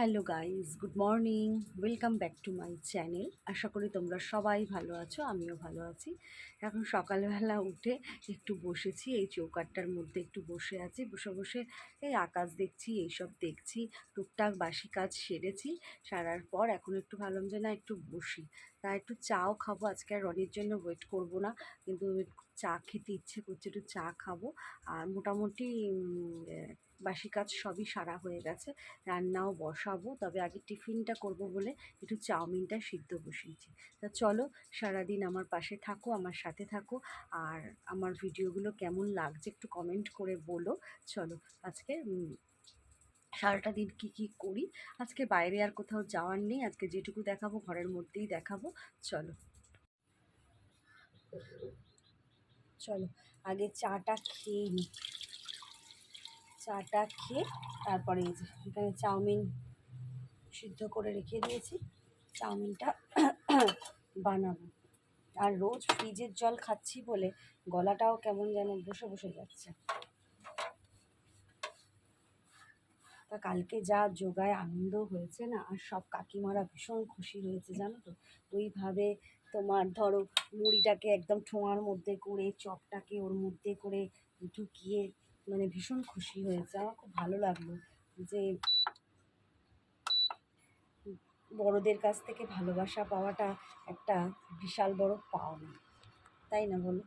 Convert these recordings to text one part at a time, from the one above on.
Hello guys good morning, welcome back to my channel. আশা করি তোমরা সবাই ভালো আছো, আমিও ভালো আছি। এখন সকালবেলা উঠে একটু বসেছি, এই চৌকাটটার মধ্যে একটু বসে আছি, বসে বসে এই আকাশ দেখছি, এইসব দেখছি, টুকটাক বাসি কাজ সেরেছি, সারার পর এখন একটু ভাবলাম যে না একটু বসি। তা একটু চাও খাব, আজকে আর রনির জন্য ওয়েট করব না, কিন্তু চা খেতে ইচ্ছে করছে, একটু চা খাব। আর মোটামুটি বাসি কাজ সবই সারা হয়ে গেছে। রান্নাও বসাবো, তবে আগে টিফিনটা করব বলে একটু চাউমিনটা সিদ্ধ বসিয়েছি। তা চলো, সারাদিন আমার পাশে থাকো, আমার সাথে থাকো। আর আমার ভিডিওগুলো কেমন লাগছে একটু কমেন্ট করে বলো। চলো, আজকে সারাটা দিন কী কী করি? আজকে বাইরে আর কোথাও যাওয়ার নেই। আজকে যেটুকু দেখাবো, ঘরের মধ্যেই দেখাবো। চলো। চলো, আগে চাটা খেয়ে নিই চাটা খেয়ে তারপরে এই যে, এখানে চাউমিন সিদ্ধ করে রেখে দিয়েছি। চাউমিনটা বানাবো। আর রোজ ফ্রিজের জল খাচ্ছি বলে গলাটাও কেমন যেন বসে বসে যাচ্ছে। তা কালকে যা যোগায় আনন্দ হয়েছে না, আর সব কাকিমারা ভীষণ খুশি হয়েছে, জানো তো? ওইভাবে তোমার ধরো মুড়িটাকে একদম ঠোঁয়ার মধ্যে করে, চপটাকে ওর মধ্যে করে ঢুকিয়ে মানে ভীষণ খুশি হয়েছে। আমার খুব ভালো লাগল যে বড়দের কাছ থেকে ভালোবাসা পাওয়াটা একটা বিশাল বড় পাওনা। তাই না বলো?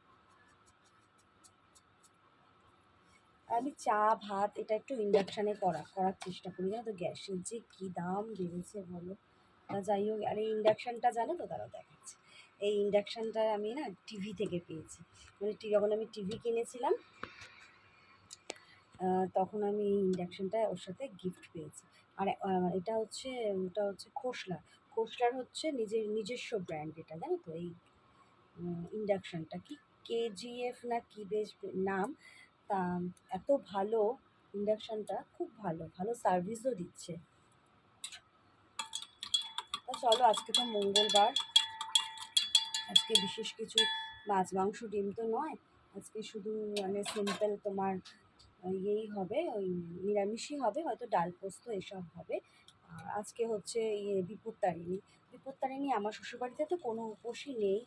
আমি চা, ভাত এটা একটু ইন্ডাকশানে করা, করার চেষ্টা করি। না তো গ্যাসের যে কী দাম বেড়েছে বলো? যাই হোক, আর এই ইন্ডাকশানটা জানো তো? তারা দেখাচ্ছে। এই ইন্ডাকশানটা আমি না টিভি থেকে পেয়েছি। মানে যখন আমি টিভি কিনেছিলাম তখন আমি এই ইন্ডাকশানটা ওর সাথে গিফট পেয়েছি। আর এটা হচ্ছে, ওটা হচ্ছে খোসলা। খোসলার হচ্ছে নিজের নিজস্ব ব্র্যান্ড এটা, জানো তো? এই ইন্ডাকশানটা কি কেজিএফ না কি বেশ নাম, তা এত ভালো ইন্ডাকশানটা খুব ভালো ভালো সার্ভিসও দিচ্ছে। তা চলো, আজকে তো মঙ্গলবার। আজকে বিশেষ কিছু মাছ, মাংস, ডিম তো নয়। আজকে শুধু মানে সিম্পল তোমার ইয়েই হবে, ওই নিরামিষই হবে, হয়তো ডাল পোস্ত এসব হবে। আর আজকে হচ্ছে ইয়ে বিপত্তারিণী। বিপত্তারিণী আমার শ্বশুরবাড়িতে তো কোনো উপোসই নেই।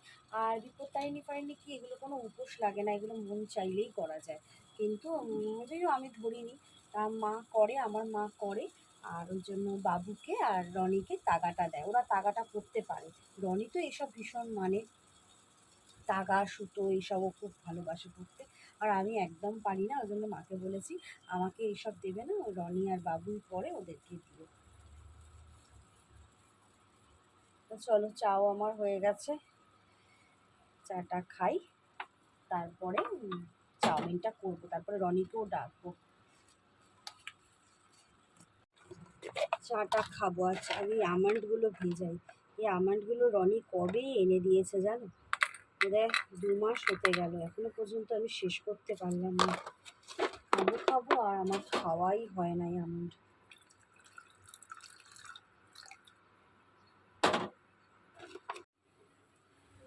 আর বিপত্তারিণী ফারিণী কি, এগুলো কোনো উপোস লাগে না, এগুলো মন চাইলেই করা যায়। কিন্তু আমি ধরিনি, তা মা করে, আমার মা করে। আর ওই জন্য বাবুকে আর রনিকে তাগাটা দেয়। ওরা তাগাটা পরতে পারে। রনি তো এসব ভীষণ মানে তাগা, সুতো এইসবও খুব ভালোবাসে পড়তে। আর আমি একদম পারি না, ওই জন্য মাকে বলেছি, আমাকে এইসব দেবে না, রনি আর বাবুই পরে ওদেরকে দিও। তো চলো, চাও আমার হয়ে গেছে। চাটা খাই, তারপরে চাউমিনটা করব। তারপরে রনিকেও ডাকবো। চাটা খাব। আর চা- আমি আমন্ডগুলো ভেজাই। এই আমন্ডগুলো রনি কবে এনে দিয়েছে জানো? বোধহয় দু মাস হতে গেল, এখনও পর্যন্ত আমি শেষ করতে পারলাম না। খাব খাব, আর আমার খাওয়াই হয় নাই আমন্ড।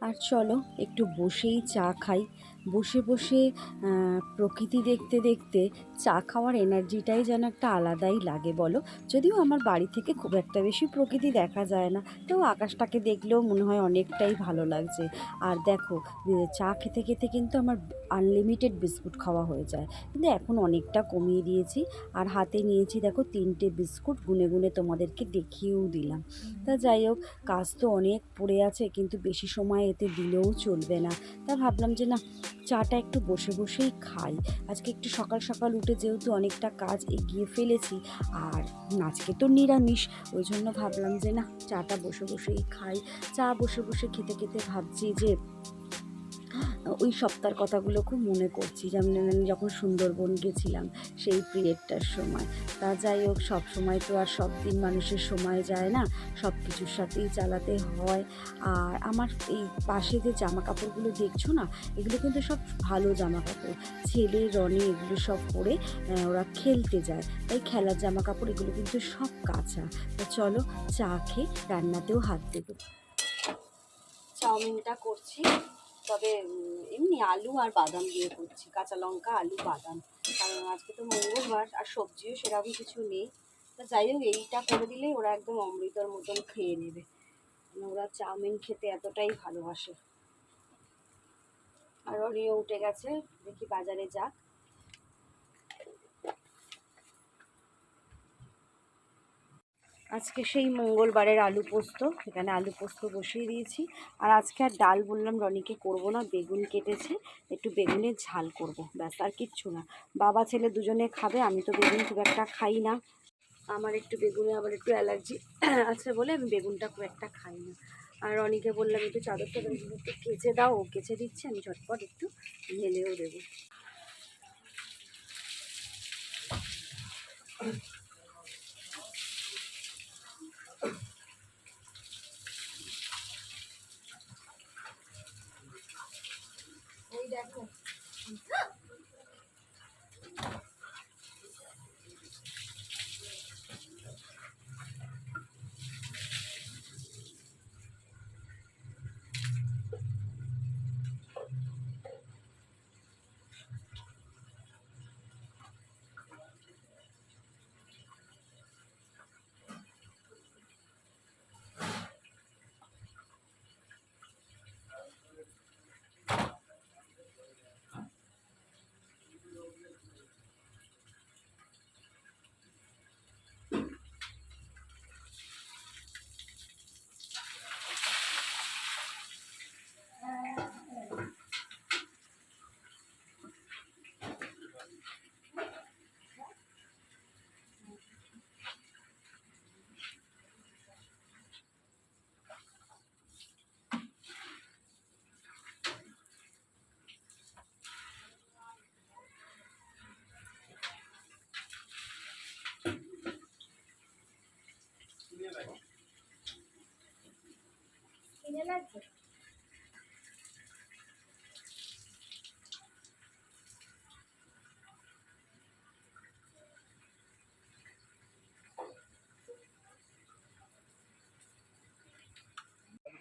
আর চলো, একটু বসেই চা খাই। বসে বসে প্রকৃতি দেখতে দেখতে চা খাওয়ার এনার্জিটাই যেন একটা আলাদাই লাগে বলো। যদিও আমার বাড়ি থেকে খুব একটা বেশি প্রকৃতি দেখা যায় না, তো আকাশটাকে দেখলেও মনে হয় অনেকটাই ভালো লাগছে। আর দেখো চা খেতে খেতে কিন্তু আমার আনলিমিটেড বিস্কুট খাওয়া হয়ে যায়। কিন্তু এখন অনেকটা কমিয়ে দিয়েছি। আর হাতে নিয়েছি দেখো তিনটে বিস্কুট গুনে গুনে তোমাদেরকে দেখিয়েও দিলাম। তা যাই হোক, কাজ তো অনেক পড়ে আছে, কিন্তু বেশি সময় এতে দিলেও চলবে না। তা ভাবলাম যে না, চাটা একটু বসে বসেই খাই। আজকে একটু সকাল সকাল উঠে যেহেতু অনেকটা কাজ এগিয়ে ফেলেছি, আর আজকে তো নিরামিষ, ওই জন্য ভাবলাম যে না, চাটা বসে বসেই খাই। চা বসে বসে খেতে খেতে ভাবছি যে ওই সপ্তাহের কথাগুলো খুব মনে করছি। যেমন যখন সুন্দরবন গেছিলাম সেই পিরিয়ডটার সময়। তা যাই হোক, সব সময় তো আর সব দিন মানুষের সময় যায় না। সব কিছুর সাথেই চালাতে হয়। আর আমার এই পাশে যে জামা কাপড়গুলো দেখছ না, এগুলো কিন্তু সব ভালো জামা কাপড় ছেলে, রনি এগুলো সব পরে ওরা খেলতে যায়। তাই খেলার জামা কাপড় এগুলো কিন্তু সব কাঁচা। তো চলো চা খেয়ে রান্নাতেও হাত দেবো। চাউমিনটা করছি। তবে এমনি আলু আর বাদাম দিয়ে করছি, কাঁচা লঙ্কা, আলু, বাদাম। কারণ আজকে তো মঙ্গলবার আর সবজিও সেরকম কিছু নেই। তা যাই হোক, এইটা করে দিলেই ওরা একদম অমৃতর মতন খেয়ে নেবে। মানে ওরা চাউমিন খেতে এতটাই ভালোবাসে। আর অরিও উঠে গেছে, দেখি বাজারে যাক। আজকে সেই মঙ্গলবারের আলু পোস্ত। এখানে আলু পোস্ত বসিয়ে দিয়েছি। আর আজকে আর ডাল বললাম রনিকে করব না, বেগুন কেটেছে। একটু বেগুনের ঝাল করব। ব্যাস, আর কিচ্ছু না। বাবা, ছেলে দুজনে খাবে, আমি তো বেগুন খুব একটা খাই না। আমার একটু বেগুনে আবার একটু অ্যালার্জি আছে বলে আমি বেগুনটা খুব একটা খাই না। আর রনিকে বললাম, একটু চাদরটা বেগুন একটু কেচে দাও, ও কেচে দিচ্ছে, আমি ঝটপট একটু ঢেলেও দেবো।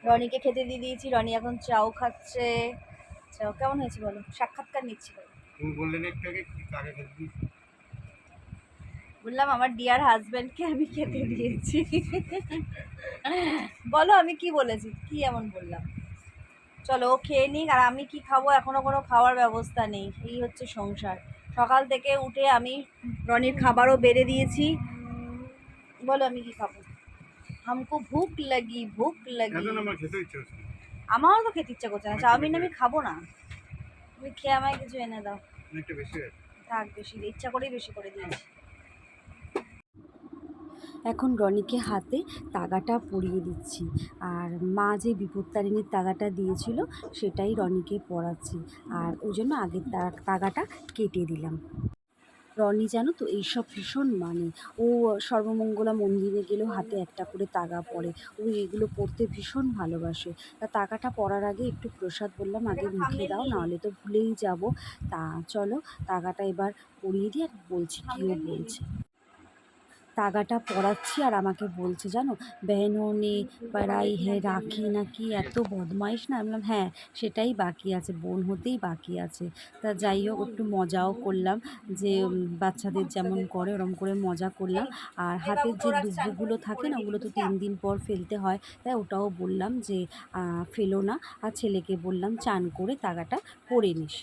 রনিকে খেতে দিয়ে দিয়েছি। রনি এখন চাও খাচ্ছে। চাও কেমন হয়েছে বলো? সাক্ষাৎকার নিচ্ছি বলো। তুমি একটু আগে কি কাকে খেতে দিয়েছি? বললাম আমার ডিয়ার হাজব্যান্ডকে আমি খেতে দিয়েছি। বলো আমি কি বলেছি? কি এমন বললাম? চলো ও খেয়ে নিক আর আমি কি খাব? এখনও কোনো খাওয়ার ব্যবস্থা নেই। এই হচ্ছে সংসার। সকাল থেকে উঠে আমি রনির খাবারও বেড়ে দিয়েছি। বলো আমি কি খাব? হামকো ভুক লাগি ভুক লাগি। আমারও তো খেতে ইচ্ছা করছে না চাউমিন আমি খাব না তুমি খেয়ে আমায় কিছু এনে দাও থাক বেশি ইচ্ছা করেই বেশি করে দিয়েছি এখন রনিকে হাতে তাগাটা পরিয়ে দিচ্ছি। আর মা যে বিপত্তারিণীর তাগাটা দিয়েছিল সেটাই রনিকে পরাচ্ছি আর ওই জন্য আগের তাগাটা কেটে দিলাম। রনি জানো তো এইসব ভীষণ মানে। ও সর্বমঙ্গলা মন্দিরে গেলেও হাতে একটা করে তাগা পরে। ও এগুলো পড়তে ভীষণ ভালোবাসে। তা তাগাটা পরার আগে একটু প্রসাদ বললাম আগে মুখে দাও নাহলে তো ভুলেই যাব। তা চলো তাগাটা এবার পরিয়ে দিয়ে আর বলছি কী বলছে। তাগাটা পরাচ্ছি আর আমাকে বলছে, জানো? বেহনে পড়াই হ্যাঁ রাখি নাকি? এত বদমাইশ না? আমি বললাম হ্যাঁ সেটাই বাকি আছে, বোন হতেই বাকি আছে। তা যাই হোক, একটু মজাও করলাম, যে বাচ্চাদের যেমন করে, ওরম করে মজা করলাম। আর হাতের যে ডুবুগুলো থাকে না, ওগুলো তো তিন দিন পর ফেলতে হয়। তাই ওটাও বললাম যে ফেলো না। আর ছেলেকে বললাম, চান করে তাগাটা পরে নিস।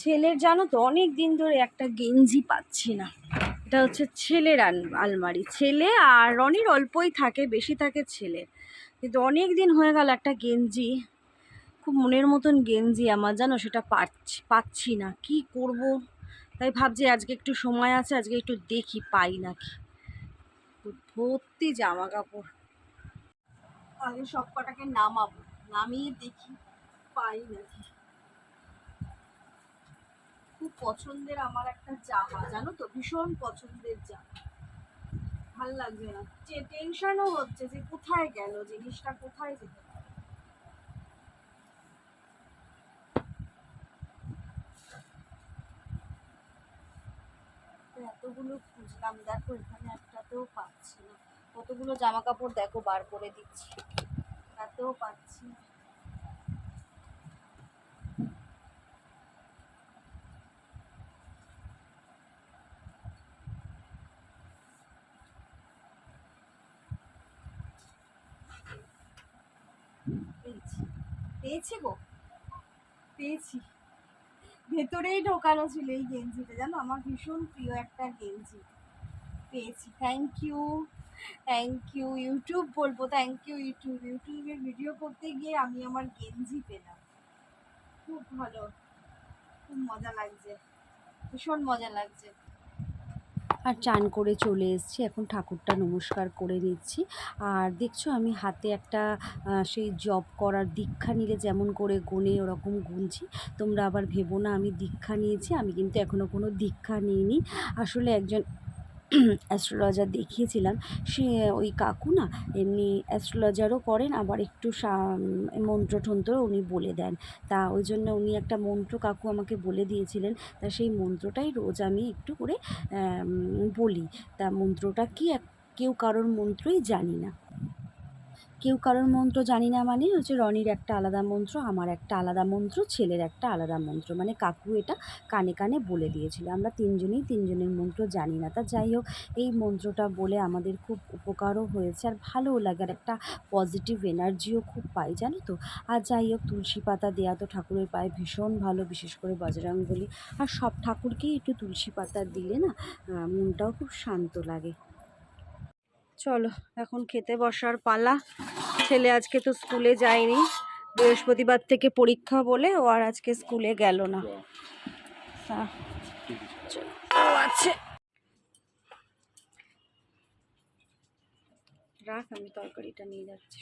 ছেলের, জানো তো, অনেক দিন ধরে একটা গেঞ্জি পাচ্ছি না। এটা হচ্ছে ছেলের আল- আলমারি। ছেলে আর রনির অল্পই থাকে, বেশি থাকে ছেলের কিন্তু অনেক দিন হয়ে গেল একটা গেঞ্জি। খুব মনের মতন গেঞ্জি আমার, জানো? সেটা পাচ্ছি পাচ্ছি না। কি করব? তাই ভাবছি আজকে একটু সময় আছে, আজকে একটু দেখি, পাই নাকি। ভর্তি জামা কাপড়। আগে সব কটাকে নামাবো, নামিয়ে দেখি, পাই নাকি খুব পছন্দের আমার একটা জামা জানো তো? ভীষণ পছন্দের জামা ভালো লাগছে না। যে টেনশনও হচ্ছে যে কোথায় গেল, জিনিসটা কোথায় যেতে এতগুলো খুঁজলাম, দেখো এখানে একটাতেও পাচ্ছি না। কতগুলো জামা কাপড় দেখো, বার করে দিচ্ছি। তাতেও পাচ্ছি না। পেয়েছি গো? পেয়েছি। ভেতরেই ঢোকানো ছিল এই গেঞ্জিটা, জানো? আমার ভীষণ প্রিয় একটা গেঞ্জি। পেয়েছি। Thank you thank you YouTube বলব থ্যাংক ইউ ইউটিউব ইউটিউবে ভিডিও করতে গিয়ে আমি আমার গেঞ্জি পেলাম। খুব ভালো। খুব মজা লাগছে। ভীষণ মজা লাগছে। আর চান করে চলে এসেছি। এখন ঠাকুরটা নমস্কার করে নিচ্ছি। আর দেখছ, আমি হাতে একটা সেই জব করার দীক্ষা নিলে যেমন করে গুনে ওরকম গুনছি। তোমরা আবার ভেবো না, আমি দীক্ষা নিয়েছি, আমি কিন্তু এখনও কোনো দীক্ষা নিইনি। আসলে একজন অ্যাস্ট্রোলজার দেখিয়েছিলাম, সে ওই কাকু না এমনি অ্যাস্ট্রোলজারও করেন, আবার একটু মন্ত্র টন্ত্র উনি বলে দেন। তা ওই জন্য উনি একটা মন্ত্র কাকু আমাকে বলে দিয়েছিলেন, তা সেই মন্ত্রটাই রোজ আমি একটু করে বলি। তা মন্ত্রটা কি কেউ কারোর মন্ত্রই জানি না। কেউ কারোর মন্ত্র জানি না মানে হচ্ছে রনির একটা আলাদা মন্ত্র, আমার একটা আলাদা মন্ত্র, ছেলের একটা আলাদা মন্ত্র। মানে কাকু এটা কানে কানে বলে দিয়েছিল। আমরা তিনজনেই তিনজনের মন্ত্র জানি না। তা যাই হোক, এই মন্ত্রটা বলে আমাদের খুব উপকারও হয়েছে আর ভালোও লাগে আর একটা পজিটিভ এনার্জিও খুব পাই, জানো তো? আর যাই হোক, তুলসী পাতা দেওয়া তো ঠাকুরের পায়ে ভীষণ ভালো, বিশেষ করে বজরংবলী। আর সব ঠাকুরকেই একটু তুলসী পাতা দিলে না মনটাও খুব শান্ত লাগে। চলো এখন খেতে বসার পালা। ছেলে আজকে তো স্কুলে যায়নি। বৃহস্পতিবার থেকে পরীক্ষা বলে ও আর আজকে স্কুলে গেল না। আছে। রাখ আমি তরকারিটা নিয়ে যাচ্ছি।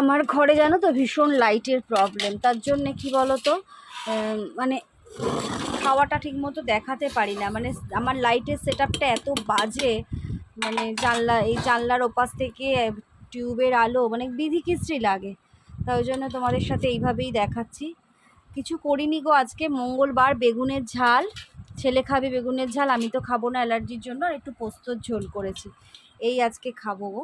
আমার ঘরে জানো তো ভীষণ লাইটের প্রবলেম তার জন্য কি বলো তো মানে খাওয়াটা ঠিক মতো দেখাতে পারি না। মানে আমার লাইটের সেট এত বাজে মানে জানলা, এই জানলার ওপাশ থেকে টিউবের আলো মানে বিধিকিস্ত্রি লাগে। তাই জন্য তোমাদের সাথে এইভাবেই দেখাচ্ছি। কিছু করিনি গো আজকে, মঙ্গলবার বেগুনের ঝাল। ছেলে খাবে বেগুনের ঝাল, আমি তো খাব না অ্যালার্জির জন্য, আর একটু পোস্তর ঝোল করেছি। এই আজকে খাব গো।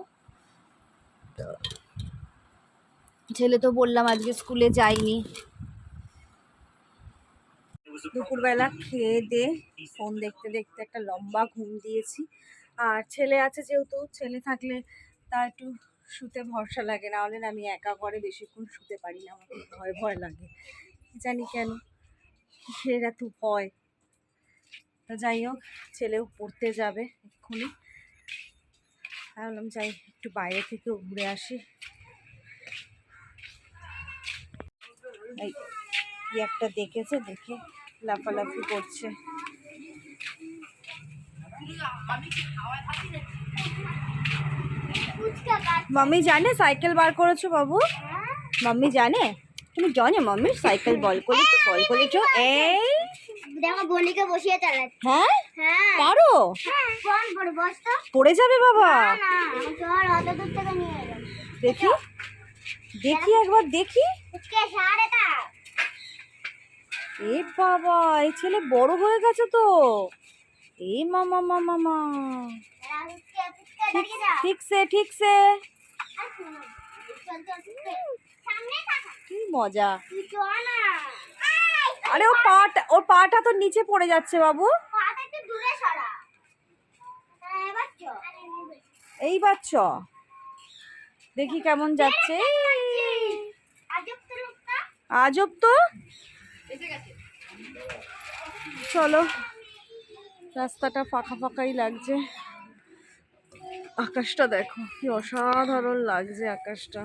ছেলে তো বললাম আজকে স্কুলে যাইনি দুপুরবেলা খেয়ে দে ফোন দেখতে দেখতে একটা লম্বা ঘুম দিয়েছি। আর ছেলে আছে যেহেতু, ছেলে থাকলে তা একটু শুতে ভরসা লাগে, না হলে আমি একা ঘরে বেশিক্ষণ শুতে পারি না আমার ভয় ভয় লাগে। জানি কেন, কিসের এত ভয়? তো যাই হোক, ছেলেও পড়তে যাবে এক্ষুনি। ভাবলাম, যাই, একটু বাইরে থেকেও ঘুরে আসি। একটা দেখেছে, দেখে লাফালাফি করছে। মাম্মি জানে সাইকেল বার করেছ বাবু? মাম্মি জানে? তুমি জানো মাম্মি, সাইকেল বল করেছ বল করেছ, এই। দেখো বনিকে বসিয়ে হ্যাঁ? হ্যাঁ পারো? ফোন পড়ে বস তো পড়ে যাবে বাবা। না চল অত দূর থেকে নিয়ে দেখি। দেখি একবার, দেখি। সাড়ে তা এ বাবা এই ছেলে বড় হয়ে গেছে তো। এ মামা মামা মা ঠিকছে ঠিকছে কি মজা। আরে ও পাটা ওর পাটা তো নিচে পড়ে যাচ্ছে বাবু। এই একটু দূরে সরা হ্যাঁ এবার চল এইবার চ। দেখি কেমন যাচ্ছে। আজব তো? চলো, রাস্তাটা ফাঁকা ফাঁকাই লাগছে। আকাশটা দেখো, কি অসাধারণ লাগছে আকাশটা।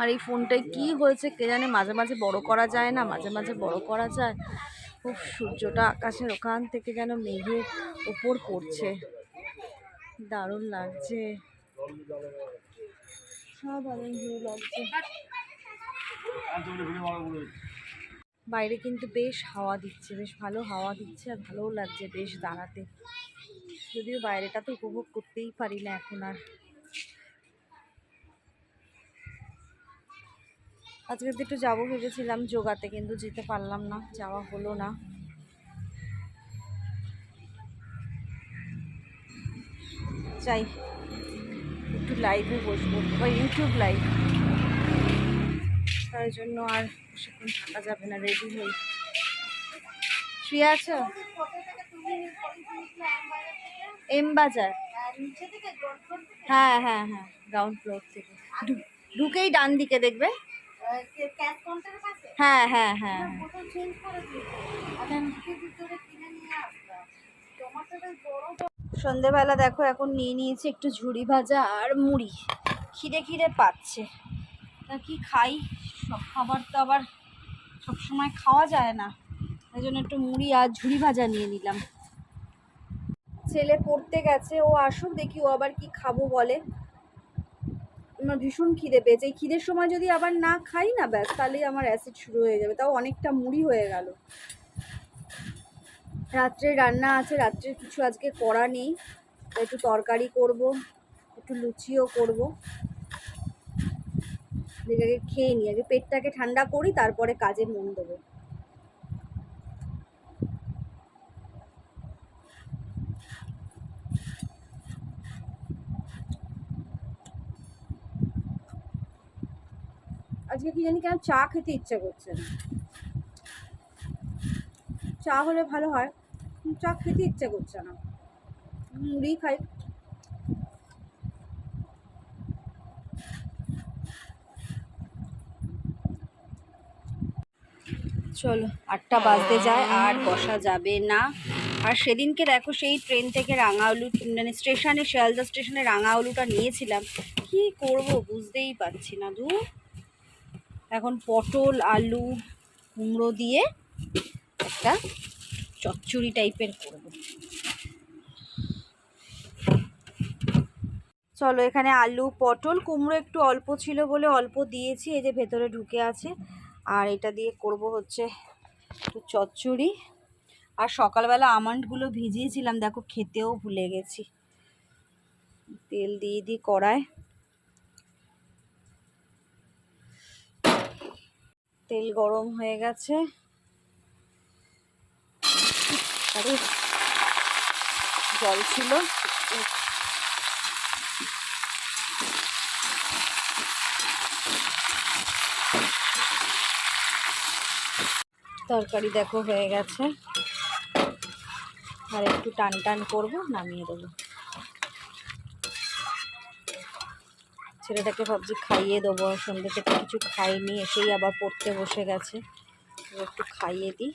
আর এই ফোনটায় কি হয়েছে কে জানে, মাঝে মাঝে বড় করা যায় না, মাঝে মাঝে বড় করা যায়। খুব সূর্যটা আকাশের ওখান থেকে যেন মেঘের ওপর পড়ছে। দারুণ লাগছে। সাধারণ লাগছে। বাইরে কিন্তু বেশ হাওয়া দিচ্ছে, বেশ ভালো হাওয়া দিচ্ছে আর ভালোও লাগছে বেশ দাঁড়াতে। যদিও বাইরেটা তো উপভোগ করতেই পারি না এখন আর। আজকে একটু যাব ভেবেছিলাম, যোগাতে কিন্তু যেতে পারলাম না, যাওয়া হলো না। চাই একটু লাইভে বসবো, বা ইউটিউব লাইভ তার জন্য আর বেশিক্ষণ থাকা যাবে না রেডি হই শুয়ে আছো? এম বাজার। হ্যাঁ হ্যাঁ হ্যাঁ গ্রাউন্ড ফ্লোর থেকে। ঢুকেই ডান দিকে দেখবে। হ্যাঁ হ্যাঁ হ্যাঁ বড় সন্ধেবেলা দেখো, এখন নিয়ে নিয়েছি একটু ঝুড়ি ভাজা আর মুড়ি। খিদে খিদে পাচ্ছে। তা কি খাই? সব খাবার তো আবার সবসময় খাওয়া যায় না। এই জন্য একটু মুড়ি আর ঝুড়ি ভাজা নিয়ে নিলাম। ছেলে পড়তে গেছে, ও আসুক দেখি ও আবার কি খাব বলে। আমার ভীষণ খিদে পেয়েছে। এই খিদের সময় যদি আবার না খাই না, ব্যাস, তাহলেই আমার অ্যাসিড শুরু হয়ে যাবে। তাও অনেকটা মুড়ি হয়ে গেল। রাত্রে রান্না আছে, রাত্রে কিছু আজকে করা নেই। একটু তরকারি করব, একটু লুচিও করব। দেখে আগে খেয়ে নিই, আগে পেটটাকে ঠান্ডা করি, তারপরে কাজে মন দেবো। আজকে কি জানি কেন চা খেতে ইচ্ছা করছে না। চা হলে ভালো হয় চা খেতে ইচ্ছা করছে না। মুড়ি খাই। চলো, আটটা বাজতে যায়, আর বসা যাবে না। আর সেদিনকে দেখো সেই ট্রেন থেকে রাঙাউলু মানে স্টেশনে শিয়ালদা স্টেশনে রাঙাউলুটা নিয়েছিলাম। কি করব বুঝতেই পারছি না দু এখন পটল, আলু, কুমড়ো দিয়ে একটা চচ্চড়ি টাইপের করব। চলো, এখানে আলু, পটল, কুমড়ো একটু অল্প ছিল বলে অল্প দিয়েছি, এই যে ভেতরে ঢুকে আছে। আর এটা দিয়ে করব হচ্ছে একটু চচ্চড়ি। আর সকালবেলা আমন্ডগুলো ভিজিয়েছিলাম, দেখো খেতেও ভুলে গেছি। তেল দিয়ে দিই কড়ায়। তেল গরম হয়ে গেছে। আরে, জল ছিল। তরকারি দেখো হয়ে গেছে। আর একটু টান টান করব, নামিয়ে দেবো। ছেলেটাকে ভাবছি খাইয়ে দেবো সন্ধ্যে থেকে কিছু খাইনি, এসেই আবার পড়তে বসে গেছে। একটু খাইয়ে দিই।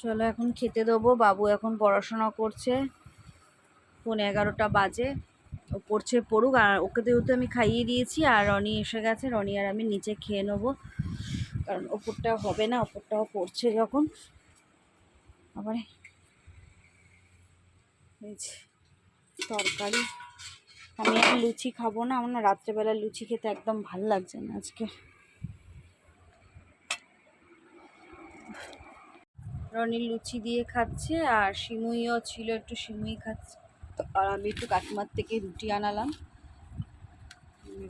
চলো এখন খেতে দেবো, বাবু এখন পড়াশোনা করছে। পৌনে এগারোটা বাজে। ও পড়ছে, পড়ুক। আর ওকে যেহেতু আমি খাইয়ে দিয়েছি, আর রনি এসে গেছে, রনি আর আমি নিচে খেয়ে নেব। কারণ ওপরটা হবে না, ওপরটাও পড়ছে যখন। আবার তরকারি। আমি এখন লুচি খাব না, আমার না রাত্রেবেলা লুচি খেতে একদম ভালো লাগছে না আজকে। রনি লুচি দিয়ে খাচ্ছে, আর সিমুইও ছিল, একটু সিমুই খাচ্ছে। আর আমি একটু কাকিমার থেকে রুটি আনালাম।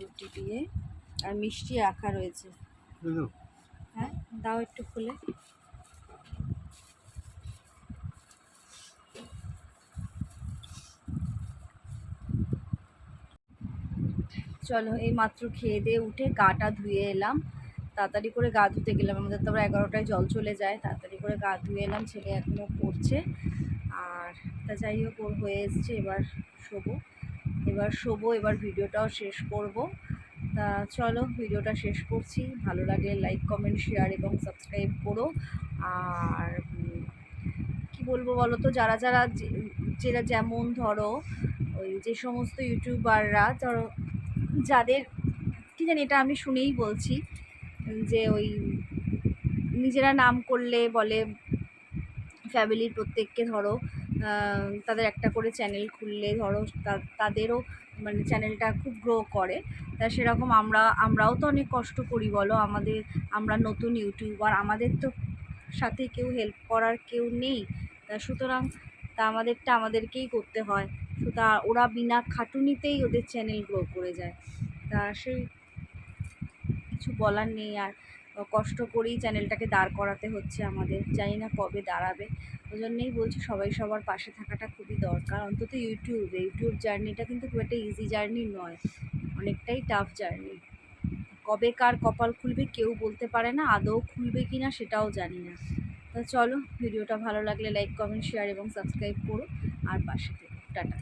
রুটি দিয়ে আর মিষ্টি রাখা রয়েছে। হ্যাঁ দাও একটু খুলে। চলো এই মাত্র খেয়ে দিয়ে উঠে গাটা ধুয়ে এলাম। তাড়াতাড়ি করে গা ধুতে গেলাম। আমাদের তো আবার এগারোটায় জল চলে যায়। তাড়াতাড়ি করে গা ধুয়ে এলাম। ছেলে এখনও পড়ছে। আর তা যাই হোক ওর হয়ে এসছে, এবার শোবো। এবার শোবো, এবার ভিডিওটাও শেষ করব। তা চলো, ভিডিওটা শেষ করছি। ভালো লাগলে লাইক কমেন্ট শেয়ার এবং সাবস্ক্রাইব করো। আর কি বলব বলো তো যারা যারা যে- যারা যেমন ধরো, ওই যে সমস্ত ইউটিউবাররা ধরো যাদের, কি জানি এটা আমি শুনেই বলছি, যে ওই নিজেরা নাম করলে বলে ফ্যামিলির প্রত্যেককে ধরো তাদের একটা করে চ্যানেল খুললে ধরো তাদেরও মানে চ্যানেলটা খুব গ্রো করে। তা সেরকম আমরা, আমরাও তো অনেক কষ্ট করি, বলো? আমাদের, আমরা নতুন ইউটিউবার আমাদের তো সাথে কেউ হেল্প করার কেউ নেই। তা সুতরাং তা আমাদেরটা আমাদেরকেই করতে হয়। তো তা ওরা বিনা খাটুনিতেই ওদের চ্যানেল গ্রো করে যায়। তা সেই কিছু বলার নেই আর কষ্ট করেই চ্যানেলটাকে দাঁড় করাতে হচ্ছে আমাদের। জানি না কবে দাঁড়াবে। ওই জন্যেই বলছি সবাই সবার পাশে থাকাটা খুবই দরকার। অন্তত ইউটিউবে ইউটিউব জার্নিটা কিন্তু খুব একটা ইজি জার্নি নয়। অনেকটাই টাফ জার্নি কবে কার কপাল খুলবে কেউ বলতে পারে না, আদৌ খুলবে কি না সেটাও জানি না। তো চলো, ভিডিওটা ভালো লাগলে লাইক কমেন্ট শেয়ার এবং সাবস্ক্রাইব করো। আর পাশে থেকো। টাটা।